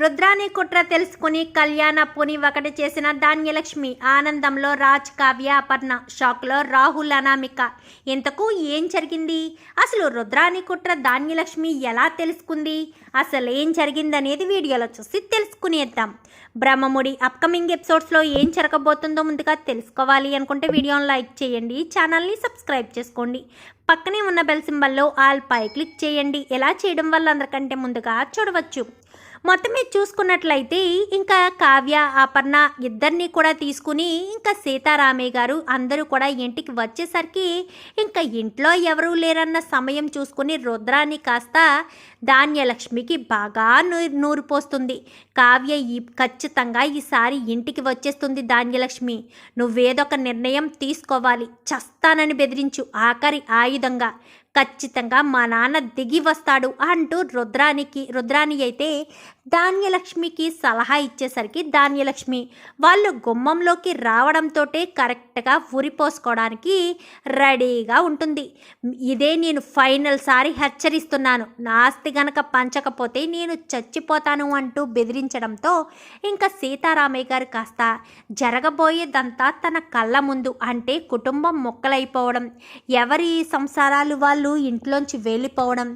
రుద్రాని కుట్ర తెలుసుకుని కళ్యాణ పుని ఒకటి చేసిన ధాన్యలక్ష్మి ఆనందంలో రాజ్ కావ్య అపర్ణ షాక్లో రాహుల్ అనామిక. ఇంతకు ఏం జరిగింది? అసలు రుద్రాని కుట్ర ధాన్యలక్ష్మి ఎలా తెలుసుకుంది? అసలు ఏం జరిగిందనేది వీడియోలో చూసి తెలుసుకునేద్దాం. బ్రహ్మముడి అప్కమింగ్ ఎపిసోడ్స్లో ఏం జరగబోతుందో ముందుగా తెలుసుకోవాలి అనుకుంటే వీడియోని లైక్ చేయండి ఛానల్ని సబ్స్క్రైబ్ చేసుకోండి. పక్కనే ఉన్న బెల్ సింబల్లో ఆల్ పై క్లిక్ చేయండి. ఎలా చేయడం వల్ల అందరికంటే ముందుగా చూడవచ్చు. మొత్తం మీద చూసుకున్నట్లయితే ఇంకా కావ్య అపర్ణ ఇద్దరిని కూడా తీసుకుని ఇంకా సీతారామయ్య గారు అందరూ కూడా ఇంటికి వచ్చేసరికి ఇంకా ఇంట్లో ఎవరూ లేరన్న సమయం చూసుకుని రుద్రాన్ని కాస్త ధాన్యలక్ష్మికి బాగా నూరు నూరిపోస్తుంది కావ్య ఈ ఖచ్చితంగా ఈసారి ఇంటికి వచ్చేస్తుంది ధాన్యలక్ష్మి. నువ్వేదొక నిర్ణయం తీసుకోవాలి. చస్తానని బెదిరించు. ఆఖరి ఆయుధంగా. ఖచ్చితంగా మా నాన్న దిగి వస్తాడు అంటూ రుద్రానికి రుద్రాని అయితే ధాన్యలక్ష్మికి సలహా ఇచ్చేసరికి ధాన్యలక్ష్మి వాళ్ళు గుమ్మంలోకి రావడంతో కరెక్ట్గా ఉరిపోసుకోవడానికి రెడీగా ఉంటుంది. ఇదే నేను ఫైనల్ సారి హెచ్చరిస్తున్నాను. నాస్తి గనక పంచకపోతే నేను చచ్చిపోతాను అంటూ బెదిరించడంతో ఇంకా సీతారామయ్య గారు కాస్త జరగబోయేదంతా తన కళ్ళ ముందు అంటే కుటుంబం మొక్కలైపోవడం ఎవరి సంసారాలు వాళ్ళు ఇంట్లోంచి వెళ్ళిపోవడం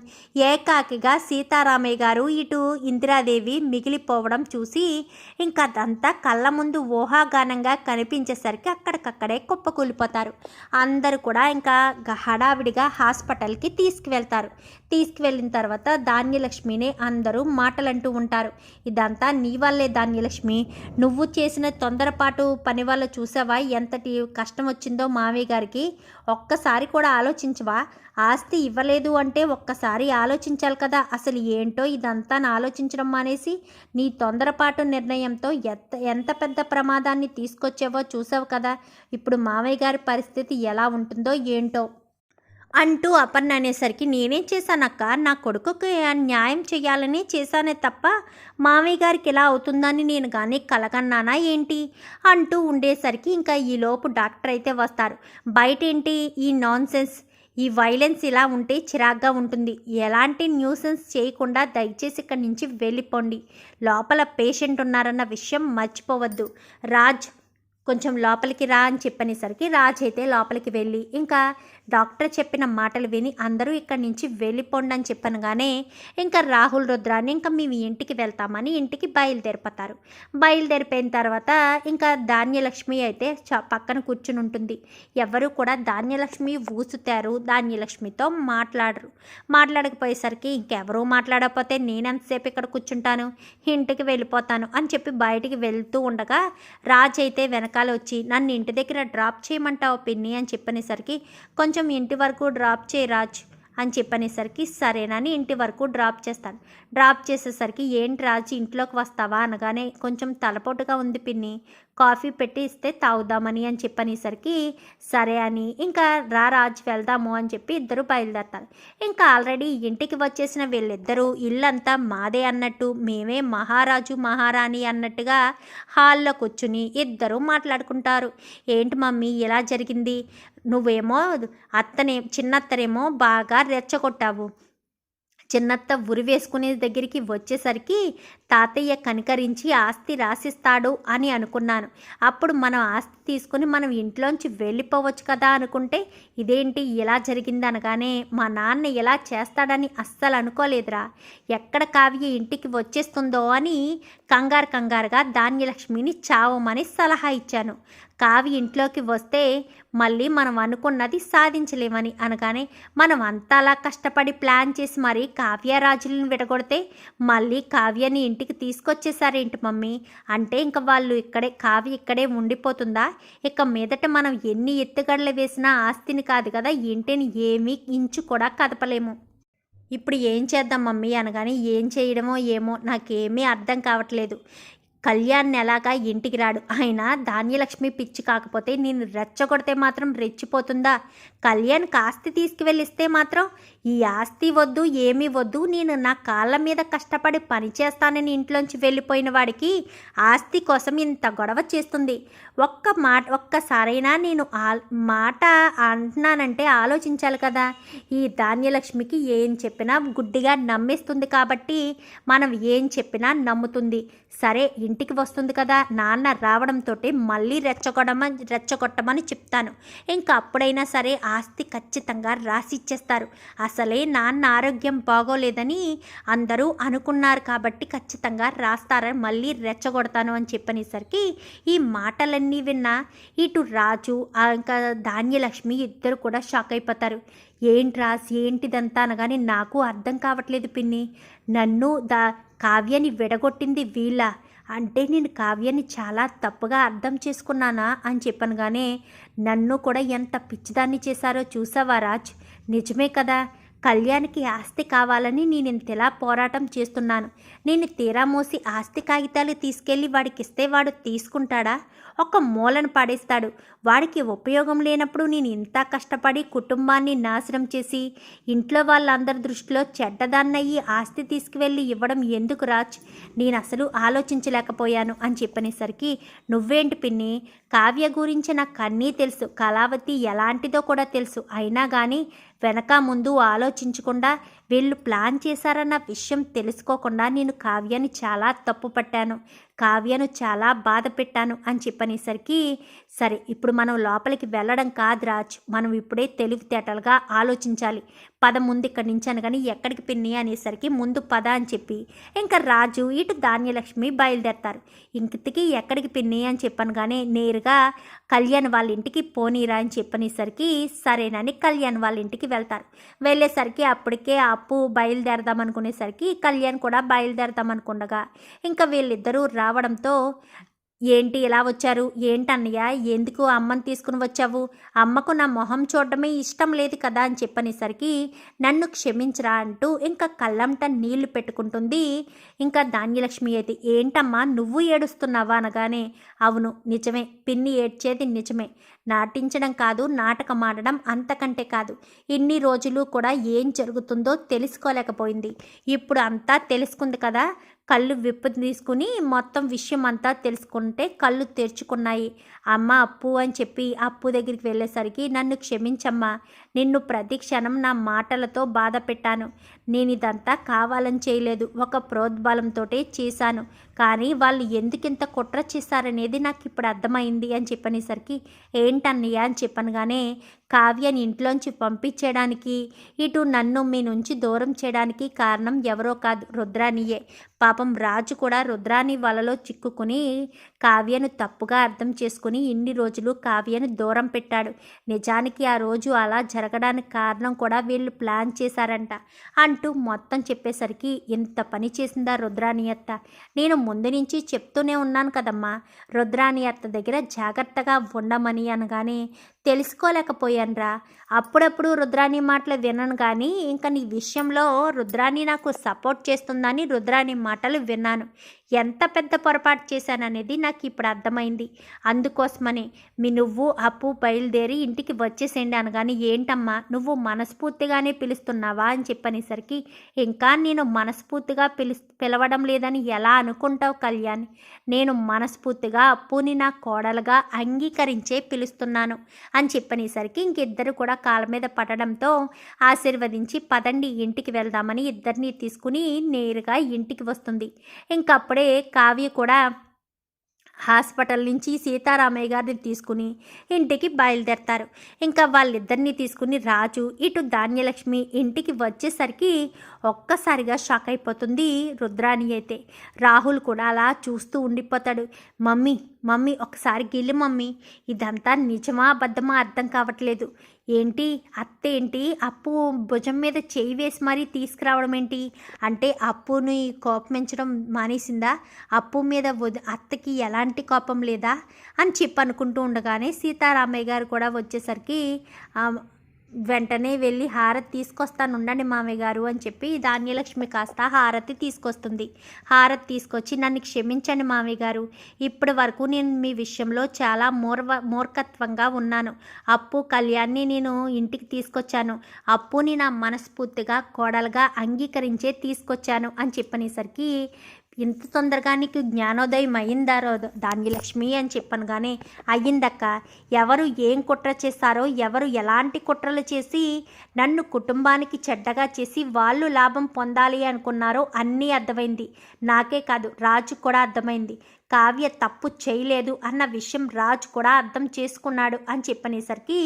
ఏకాకిగా సీతారామయ్య గారు ఇటు ఇందిరాదేవి మిగిలిపోవడం చూసి ఇంకా అదంతా కళ్ళ ముందు ఊహాగానంగా కనిపించేసరికి అక్కడికక్కడే కుప్పకూలిపోతారు. అందరూ కూడా ఇంకా హడావిడిగా హాస్పిటల్కి తీసుకువెళ్తారు. తీసుకువెళ్ళిన తర్వాత ధాన్యలక్ష్మిని అందరూ మాటలంటూ ఉంటారు. ఇదంతా నీ వల్లే ధాన్యలక్ష్మి. నువ్వు చేసిన తొందరపాటు పని వల్ల చూసావా? ఎంతటి కష్టం వచ్చిందో మామయ్య గారికి ఒక్కసారి కూడా ఆలోచించవా? ఆస్తి ఇవ్వలేదు అంటే ఒక్కసారి ఆలోచించాలి కదా. అసలు ఏంటో ఇదంతా ఆలోచించడం మానేసి నీ తొందరపాటు నిర్ణయంతో ఎంత ఎంత పెద్ద ప్రమాదాన్ని తీసుకొచ్చావో చూసావు కదా. ఇప్పుడు మామయ్య గారి పరిస్థితి ఎలా ఉంటుందో ఏంటో అంటూ అపర్ణ అనేసరికి నేనేం చేశానక్క నా కొడుకుకి న్యాయం చేయాలని చేశానే తప్ప మామయ్య గారికి ఎలా అవుతుందని నేను కానీ కలగన్నానా ఏంటి? అంటూ ఉండేసరికి ఇంకా ఈలోపు డాక్టర్ అయితే వస్తారు. బయట ఏంటి ఈ నాన్సెన్స్? ఈ వైలెన్స్ ఇలా ఉంటే చిరాగ్గా ఉంటుంది. ఎలాంటి న్యూసెన్స్ చేయకుండా దయచేసి ఇక్కడి నుంచి వెళ్ళిపోండి. లోపల పేషెంట్ ఉన్నారన్న విషయం మర్చిపోవద్దు. రాజ్ కొంచెం లోపలికి రా అని చెప్పనేసరికి రాజ్ అయితే లోపలికి వెళ్ళి ఇంకా డాక్టర్ చెప్పిన మాటలు విని అందరూ ఇక్కడి నుంచి వెళ్ళిపోండి అని చెప్పనగానే ఇంకా రాహుల్ రుద్రాన్ని ఇంకా మేము ఇంటికి వెళ్తామని ఇంటికి బయలుదేరిపోతారు. బయలుదేరిపోయిన తర్వాత ఇంకా ధాన్యలక్ష్మి అయితే చ పక్కన కూర్చుని ఉంటుంది. ఎవరు కూడా ధాన్యలక్ష్మి ఊసుతారు ధాన్యలక్ష్మితో మాట్లాడరు. మాట్లాడకపోయేసరికి ఇంకెవరూ మాట్లాడకపోతే నేనెంతసేపు ఇక్కడ కూర్చుంటాను? ఇంటికి వెళ్ళిపోతాను అని చెప్పి బయటికి వెళ్తూ ఉండగా రాజ్ అయితే వెనకాల వచ్చి నన్ను ఇంటి దగ్గర డ్రాప్ చేయమంటావు పిన్ని అని చెప్పనేసరికి కొంచెం కొంచెం ఇంటి వరకు డ్రాప్ చేయి రాజ్ అని చెప్పనేసరికి సరేనని ఇంటి వరకు డ్రాప్ చేస్తాను. డ్రాప్ చేసేసరికి ఏంటి రాజు ఇంట్లోకి వస్తావా అనగానే కొంచెం తలపోటుగా ఉంది పిన్ని. కాఫీ పెట్టి ఇస్తే తాగుదామని అని చెప్పనేసరికి సరే అని ఇంకా రా రాజు వెళ్దాము అని చెప్పి ఇద్దరు బయలుదేరతారు. ఇంకా ఆల్రెడీ ఇంటికి వచ్చేసిన వీళ్ళిద్దరూ ఇల్లంతా మాదే అన్నట్టు మేమే మహారాజు మహారాణి అన్నట్టుగా హాల్లో కూర్చుని ఇద్దరు మాట్లాడుకుంటారు. ఏంటి మమ్మీ ఇలా జరిగింది? నువ్వేమో అత్తనే చిన్నత్తనేమో బాగా రెచ్చగొట్టావు. చిన్నత్త ఉరి వేసుకునే దగ్గరికి వచ్చేసరికి తాతయ్య కనికరించి ఆస్తి రాసిస్తాడు అని అనుకున్నాను. అప్పుడు మనం ఆస్తి తీసుకుని మనం ఇంట్లోంచి వెళ్ళిపోవచ్చు కదా అనుకుంటే ఇదేంటి ఇలా జరిగింది అనగానే మా నాన్న ఇలా చేస్తాడని అస్సలు అనుకోలేదురా. ఎక్కడ కావ్య ఇంటికి వచ్చేస్తుందో అని కంగారు కంగారుగా ధాన్యలక్ష్మిని చావమని సలహా ఇచ్చాను. కావి ఇంట్లోకి వస్తే మళ్ళీ మనం అనుకున్నది సాధించలేమని అనగానే మనం అంతా అలా కష్టపడి ప్లాన్ చేసి మరి కావ్యరాజులను విడగొడితే మళ్ళీ కావ్యని ఇంటికి తీసుకొచ్చేసారేంటి మమ్మీ? అంటే ఇంక వాళ్ళు ఇక్కడే కావ్య ఇక్కడే ఉండిపోతుందా? ఇక మీదట మనం ఎన్ని ఎత్తుగడలు వేసినా ఆస్తిని కాదు కదా ఇంటిని ఏమీ ఇంచు కూడా కదపలేము. ఇప్పుడు ఏం చేద్దాం మమ్మీ అనగానే ఏం చేయడమో ఏమో నాకేమీ అర్థం కావట్లేదు. కళ్యాణ్ ఎలాగా ఇంటికి రాడు? ఆయన ధాన్యలక్ష్మి పిచ్చి కాకపోతే నేను రెచ్చగొడితే మాత్రం రెచ్చిపోతుందా? కళ్యాణ్ కాస్తి తీసుకువెళ్ళిస్తే మాత్రం ఈ ఆస్తి వద్దు ఏమీ వద్దు నేను నా కాళ్ళ మీద కష్టపడి పని చేస్తానని ఇంట్లోంచి వెళ్ళిపోయిన వాడికి ఆస్తి కోసం ఇంత గొడవ చేస్తుంది. ఒక్క మాట ఒక్కసారైనా నేను ఆ మాట అంటున్నానంటే ఆలోచించాలి కదా. ఈ ధాన్యలక్ష్మికి ఏం చెప్పినా గుడ్డిగా నమ్మేస్తుంది కాబట్టి మనం ఏం చెప్పినా నమ్ముతుంది. సరే ఇంటికి వస్తుంది కదా నాన్న రావడంతో మళ్ళీ రెచ్చగొడమని రెచ్చగొట్టమని చెప్తాను. ఇంకా అప్పుడైనా సరే ఆస్తి ఖచ్చితంగా రాసి ఇచ్చేస్తారు. అసలే నాన్న ఆరోగ్యం బాగోలేదని అందరూ అనుకున్నారు కాబట్టి ఖచ్చితంగా రాస్తారని మళ్ళీ రెచ్చగొడతాను అని చెప్పనేసరికి ఈ మాటలన్నీ విన్నా ఇటు రాజు ఆ ఇంకా ధాన్యలక్ష్మి ఇద్దరు కూడా షాక్ అయిపోతారు. ఏంటి రాస్ ఏంటిదంతా అనగానే నాకు అర్థం కావట్లేదు పిన్ని. నన్ను దా కావ్యని విడగొట్టింది వీళ్ళ. అంటే నేను కావ్యాన్ని చాలా తప్పుగా అర్థం చేసుకున్నానా అని చెప్పనగానే నన్ను కూడా ఎంత పిచ్చిదాన్ని చేశారో చూసావా రాజ్? నిజమే కదా. కళ్యాణ్కి ఆస్తి కావాలని నేను ఇంతలా పోరాటం చేస్తున్నాను. నేను తీరా మోసి ఆస్తి కాగితాలు తీసుకెళ్ళి వాడికి ఇస్తే వాడు తీసుకుంటాడా? ఒక మూలను పడేస్తాడు. వాడికి ఉపయోగం లేనప్పుడు నేను ఇంత కష్టపడి కుటుంబాన్ని నాశనం చేసి ఇంట్లో వాళ్ళందరి దృష్టిలో చెడ్డదాన్నయ్యి ఆస్తి తీసుకువెళ్ళి ఇవ్వడం ఎందుకు రాజ్? నేను అసలు ఆలోచించలేకపోయాను అని చెప్పనేసరికి నువ్వేంటి పిన్ని? కావ్య గురించి నాకు అన్నీ తెలుసు. కళావతి ఎలాంటిదో కూడా తెలుసు. అయినా కానీ వెనక ముందు ఆలోచించకుండా వీళ్ళు ప్లాన్ చేశారన్న విషయం తెలుసుకోకుండా నేను కావ్యాన్ని చాలా తప్పు పట్టాను కావ్యను చాలా బాధ పెట్టాను అని చెప్పనేసరికి సరే ఇప్పుడు మనం లోపలికి వెళ్ళడం కాదు రాజ్. మనం ఇప్పుడే తెలివితేటలుగా ఆలోచించాలి. పద ముందు ఇక్కడి నుంచి అనగాని ఎక్కడికి పిన్ని అనేసరికి ముందు పద అని చెప్పి ఇంకా రాజు ఇటు ధాన్యలక్ష్మి బయలుదేరతారు. ఇంటికి ఎక్కడికి పిన్ని అని చెప్పాను కానీ నేరుగా కళ్యాణ్ వాళ్ళ ఇంటికి పోనీరా అని చెప్పనేసరికి సరేనని కళ్యాణ్ వాళ్ళ ఇంటికి వెళ్తారు. వెళ్ళేసరికి అప్పటికే అప్పు బయలుదేరదాం అనుకునేసరికి కళ్యాణ్ కూడా బయలుదేరదాం అనుకుండగా ఇంకా వీళ్ళిద్దరూ రా రావడంతో ఏంటి ఇలా వచ్చారు? ఏంటన్నయ్య? ఎందుకు అమ్మని తీసుకుని వచ్చావు? అమ్మకు నా మొహం చూడడమే ఇష్టం లేదు కదా అని చెప్పనేసరికి నన్ను క్షమించరా అంటూ ఇంకా కళ్ళంట నీళ్ళు పెట్టుకుంటుంది. ఇంకా ధాన్యలక్ష్మి అయితే ఏంటమ్మా? నువ్వు ఏడుస్తున్నావా? అనగానే అవును నిజమే. పిన్ని ఏడ్చేది నిజమే. నాటించడం కాదు నాటకం ఆడడం అంతకంటే కాదు. ఇన్ని రోజులు కూడా ఏం జరుగుతుందో తెలుసుకోలేకపోయింది. ఇప్పుడు అంతా తెలుసుకుంది కదా. కళ్ళు విప్పు తీసుకుని మొత్తం విషయం అంతా తెలుసుకుంటే కళ్ళు తెరుచుకున్నాయి. అమ్మ అప్పు అని చెప్పి అప్పు దగ్గరికి వెళ్ళేసరికి నన్ను క్షమించమ్మా. నిన్ను ప్రతి క్షణం నా మాటలతో బాధ పెట్టాను నేను ఇదంతా కావాలని చేయలేదు. ఒక ప్రోద్బలంతో చేశాను. కానీ వాళ్ళు ఎందుకింత కుట్ర చేశారనేది నాకు ఇప్పుడు అర్థమైంది అని చెప్పనేసరికి ఏంటన్నయ్య అని చెప్పనగానే కావ్యని ఇంట్లోంచి పంపించేయడానికి ఇటు నన్ను మీ నుంచి దూరం చేయడానికి కారణం ఎవరో కాదు రుద్రానియే. పాపం రాజు కూడా రుద్రాని వలలో చిక్కుకుని కావ్యను తప్పుగా అర్థం చేసుకుని ఇన్ని రోజులు కావ్యను దూరం పెట్టాడు. నిజానికి ఆ రోజు అలా జరగడానికి కారణం కూడా వీళ్ళు ప్లాన్ చేశారంట. అంటూ మొత్తం చెప్పేసరికి ఇంత పని చేసిందా రుద్రాణి అత్త? నేను ముందు నుంచి చెప్తూనే ఉన్నాను కదమ్మా. రుద్రాణి అత్త దగ్గర జాగ్రత్తగా ఉండమని అనగానే తెలుసుకోలేకపోయానురా. అప్పుడప్పుడు రుద్రాణి మాటలు వినను కానీ ఇంకా నీ విషయంలో రుద్రాణి నాకు సపోర్ట్ చేస్తుందని రుద్రాణి మాటలు విన్నాను. ఎంత పెద్ద పొరపాటు చేశాననేది నాకు ఇప్పుడు అర్థమైంది. అందుకోసమని మీ నువ్వు అప్పు బయలుదేరి ఇంటికి వచ్చేసేయండి అనగాని ఏంటమ్మా నువ్వు మనస్ఫూర్తిగానే పిలుస్తున్నావా? అని చెప్పనేసరికి ఇంకా నేను మనస్ఫూర్తిగా పిలు పిలవడం లేదని ఎలా అనుకుంటావు కళ్యాణ్? నేను మనస్ఫూర్తిగా అప్పుని నా కోడలుగా అంగీకరించే పిలుస్తున్నాను. అని చెప్పనేసరికి ఇంకిద్దరు కూడా కాళ్ళ మీద పడడంతో ఆశీర్వదించి పదండి ఇంటికి వెళ్దామని ఇద్దరిని తీసుకుని నేరుగా ఇంటికి వస్తుంది. ఇంకప్పుడే కావ్య కూడా హాస్పిటల్ నుంచి సీతారామయ్య గారిని తీసుకుని ఇంటికి బయలుదేరతారు. ఇంకా వాళ్ళిద్దరిని తీసుకుని రాజు ఇటు ధాన్యలక్ష్మి ఇంటికి వచ్చేసరికి ఒక్కసారిగా షాక్ అయిపోతుంది రుద్రాణి అయితే. రాహుల్ కూడా అలా చూస్తూ ఉండిపోతాడు. మమ్మీ మమ్మీ ఒకసారి గిల్లు మమ్మీ. ఇదంతా నిజమా అబద్ధమా అర్థం కావట్లేదు. ఏంటి? అత్త ఏంటి? అప్పు భుజం మీద చేయి వేసి మరీ తీసుకురావడం ఏంటి? అంటే అప్పుని కోపమించడం మానేసిందా? అప్పు మీద అత్తకి ఎలాంటి కోపం లేదా? అని చెప్పి అనుకుంటూ ఉండగానే సీతారామయ్య గారు కూడా వచ్చేసరికి వెంటనే వెళ్ళి హారతి తీసుకొస్తాను ఉండండి మామయ్య గారు అని చెప్పి ధాన్యలక్ష్మి కాస్త హారతి తీసుకొస్తుంది. హారతి తీసుకొచ్చి నన్ను క్షమించండి మామయ్య గారు. ఇప్పటి వరకు నేను మీ విషయంలో చాలా మూర్వ మూర్ఖత్వంగా ఉన్నాను. అప్పు కళ్యాణ్ని నేను ఇంటికి తీసుకొచ్చాను. అప్పుని నా మనస్ఫూర్తిగా కోడలుగా అంగీకరించే తీసుకొచ్చాను అని చెప్పనేసరికి ఇంత తొందరగా నీకు జ్ఞానోదయం అయిందా దాన్ని లక్ష్మి అని చెప్పాను కానీ అయ్యిందక్క. ఎవరు ఏం కుట్ర చేస్తారో ఎవరు ఎలాంటి కుట్రలు చేసి నన్ను కుటుంబానికి చెడ్డగా చేసి వాళ్ళు లాభం పొందాలి అనుకున్నారో అన్నీ అర్థమైంది. నాకే కాదు రాజు కూడా అర్థమైంది. కావ్య తప్పు చేయలేదు అన్న విషయం రాజు కూడా అర్థం చేసుకున్నాడు అని చెప్పనేసరికి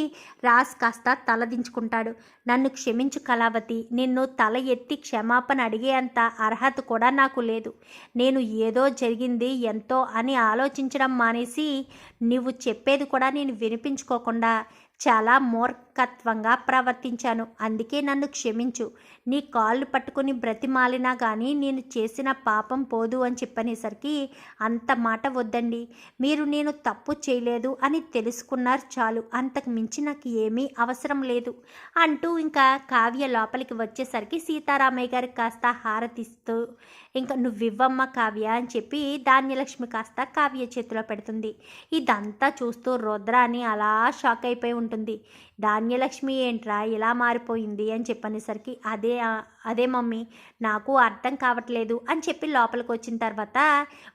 రాజ్ కాస్త తలదించుకుంటాడు. నన్ను క్షమించు కళావతి నిన్ను తల ఎత్తి క్షమాపణ అడిగే అంత అర్హత కూడా నాకు లేదు. నేను ఏదో జరిగింది ఎంతో అని ఆలోచించడం మానేసి నువ్వు చెప్పేది కూడా నేను వినిపించుకోకుండా చాలా మూర్ఖత్వంగా ప్రవర్తించాను. అందుకే నన్ను క్షమించు. నీ కాళ్ళు పట్టుకుని బ్రతిమాలినా కానీ నేను చేసిన పాపం పోదు అని చెప్పనేసరికి అంత మాట వద్దండి. మీరు నేను తప్పు చేయలేదు అని తెలుసుకున్నారు చాలు. అంతకు మించి నాకు ఏమీ అవసరం లేదు. అంటూ ఇంకా కావ్య లోపలికి వచ్చేసరికి సీతారామయ్య గారు కాస్త హారతిస్తూ ఇంకా నువ్వివ్వమ్మ కావ్య అని చెప్పి ధాన్యలక్ష్మి కాస్త కావ్య చేతిలో పెడుతుంది. ఇదంతా చూస్తూ రుద్రాని అలా షాక్ అయిపోయి ఉంటుంది. ధాన్యలక్ష్మి ఏంట్రా? ఇలా మారిపోయింది? అని చెప్పనేసరికి అదే అదే మమ్మీ నాకు అర్థం కావట్లేదు అని చెప్పి లోపలికి వచ్చిన తర్వాత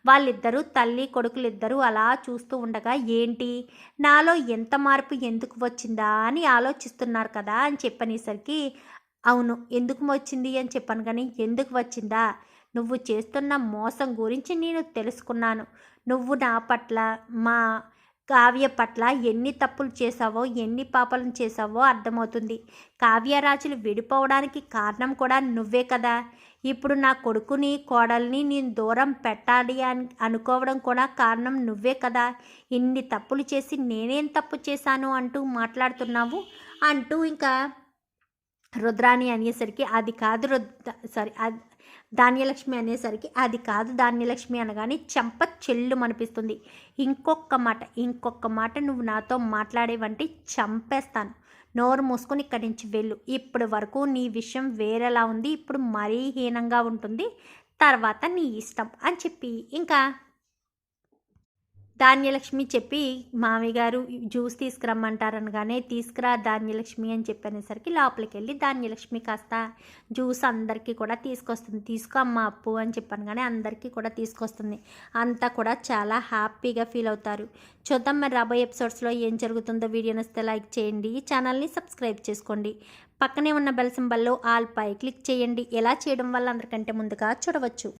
వాళ్ళిద్దరూ తల్లి కొడుకులు ఇద్దరూ అలా చూస్తూ ఉండగా ఏంటి? నాలో ఎంత మార్పు ఎందుకు వచ్చిందా అని ఆలోచిస్తున్నారు కదా అని చెప్పనేసరికి అవును ఎందుకు వచ్చింది అని చెప్పాను కానీ ఎందుకు వచ్చిందా? నువ్వు చేస్తున్న మోసం గురించి నేను తెలుసుకున్నాను. నువ్వు నా పట్ల మా కావ్య పట్ల ఎన్ని తప్పులు చేశావో ఎన్ని పాపాలను చేశావో అర్థమవుతుంది. కావ్యరాజులు విడిపోవడానికి కారణం కూడా నువ్వే కదా. ఇప్పుడు నా కొడుకుని కోడల్ని నేను దూరం పెట్టాలి అని అనుకోవడం కూడా కారణం నువ్వే కదా. ఇన్ని తప్పులు చేసి నేనేం తప్పు చేశాను అంటూ మాట్లాడుతున్నావు? అంటూ ఇంకా రుద్రాణి అనేసరికి అది కాదు రుద్ర సారీ అది ధాన్యలక్ష్మి అనేసరికి అది కాదు ధాన్యలక్ష్మి అనగానే చెంప చెల్లు అనిపిస్తుంది ఇంకొక మాట ఇంకొక మాట నువ్వు నాతో మాట్లాడేవంటే చంపేస్తాను. నోరు మూసుకొని ఇక్కడి నుంచి వెళ్ళు. ఇప్పటి వరకు నీ విషయం వేరేలా ఉంది. ఇప్పుడు మరీ హీనంగా ఉంటుంది. తర్వాత నీ ఇష్టం అని చెప్పి. ఇంకా ధాన్యలక్ష్మి చెప్పి మామిగారు గారు జ్యూస్ తీసుకురమ్మంటారనగానే తీసుకురా ధాన్యలక్ష్మి అని చెప్పనేసరికి లోపలికి వెళ్ళి ధాన్యలక్ష్మి కాస్త జ్యూస్ అందరికీ కూడా తీసుకొస్తుంది తీసుకో అమ్మ అప్పు అని చెప్పాను కానీ అందరికీ కూడా తీసుకొస్తుంది. అంతా కూడా చాలా హ్యాపీగా ఫీల్ అవుతారు. చూద్దాం మరి రాబోయే ఎపిసోడ్స్లో ఏం జరుగుతుందో వీడియో నచ్చితే లైక్ చేయండి ఈ ఛానల్ని సబ్స్క్రైబ్ చేసుకోండి. పక్కనే ఉన్న బెల్ సింబల్లో ఆల్ పై క్లిక్ చేయండి. ఎలా చేయడం వల్ల అందరికంటే ముందుగా చూడవచ్చు.